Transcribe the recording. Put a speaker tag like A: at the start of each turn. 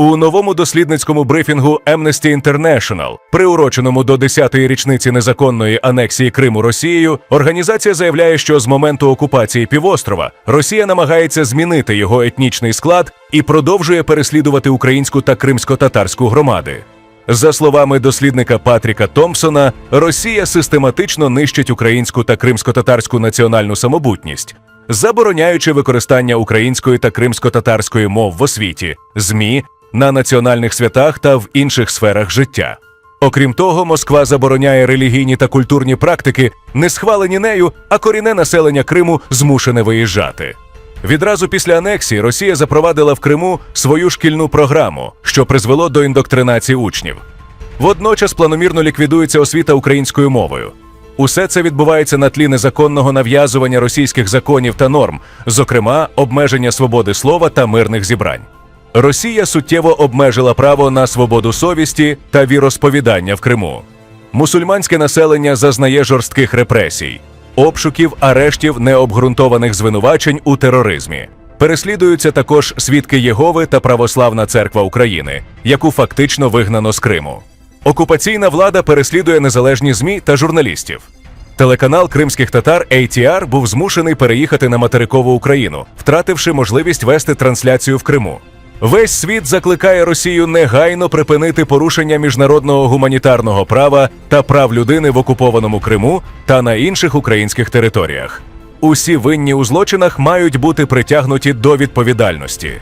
A: У новому дослідницькому брифінгу Amnesty International, приуроченому до 10-ї річниці незаконної анексії Криму Росією, організація заявляє, що з моменту окупації півострова Росія намагається змінити його етнічний склад і продовжує переслідувати українську та кримсько-татарську громади. За словами дослідника Патріка Томпсона, Росія систематично нищить українську та кримсько-татарську національну самобутність, забороняючи використання української та кримсько-татарської мов в освіті, змі, на національних святах та в інших сферах життя. Окрім того, Москва забороняє релігійні та культурні практики, не схвалені нею, а корінне населення Криму змушене виїжджати. Відразу після анексії Росія запровадила в Криму свою шкільну програму, що призвело до індоктринації учнів. Водночас планомірно ліквідується освіта українською мовою. Усе це відбувається на тлі незаконного нав'язування російських законів та норм, зокрема обмеження свободи слова та мирних зібрань. Росія суттєво обмежила право на свободу совісті та віросповідання в Криму. Мусульманське населення зазнає жорстких репресій, обшуків, арештів необґрунтованих звинувачень у тероризмі. Переслідуються також свідки Єгови та Православна церква України, яку фактично вигнано з Криму. Окупаційна влада переслідує незалежні ЗМІ та журналістів. Телеканал кримських татар ATR був змушений переїхати на материкову Україну, втративши можливість вести трансляцію в Криму. Весь світ закликає Росію негайно припинити порушення міжнародного гуманітарного права та прав людини в окупованому Криму та на інших українських територіях. Усі винні у злочинах мають бути притягнуті до відповідальності.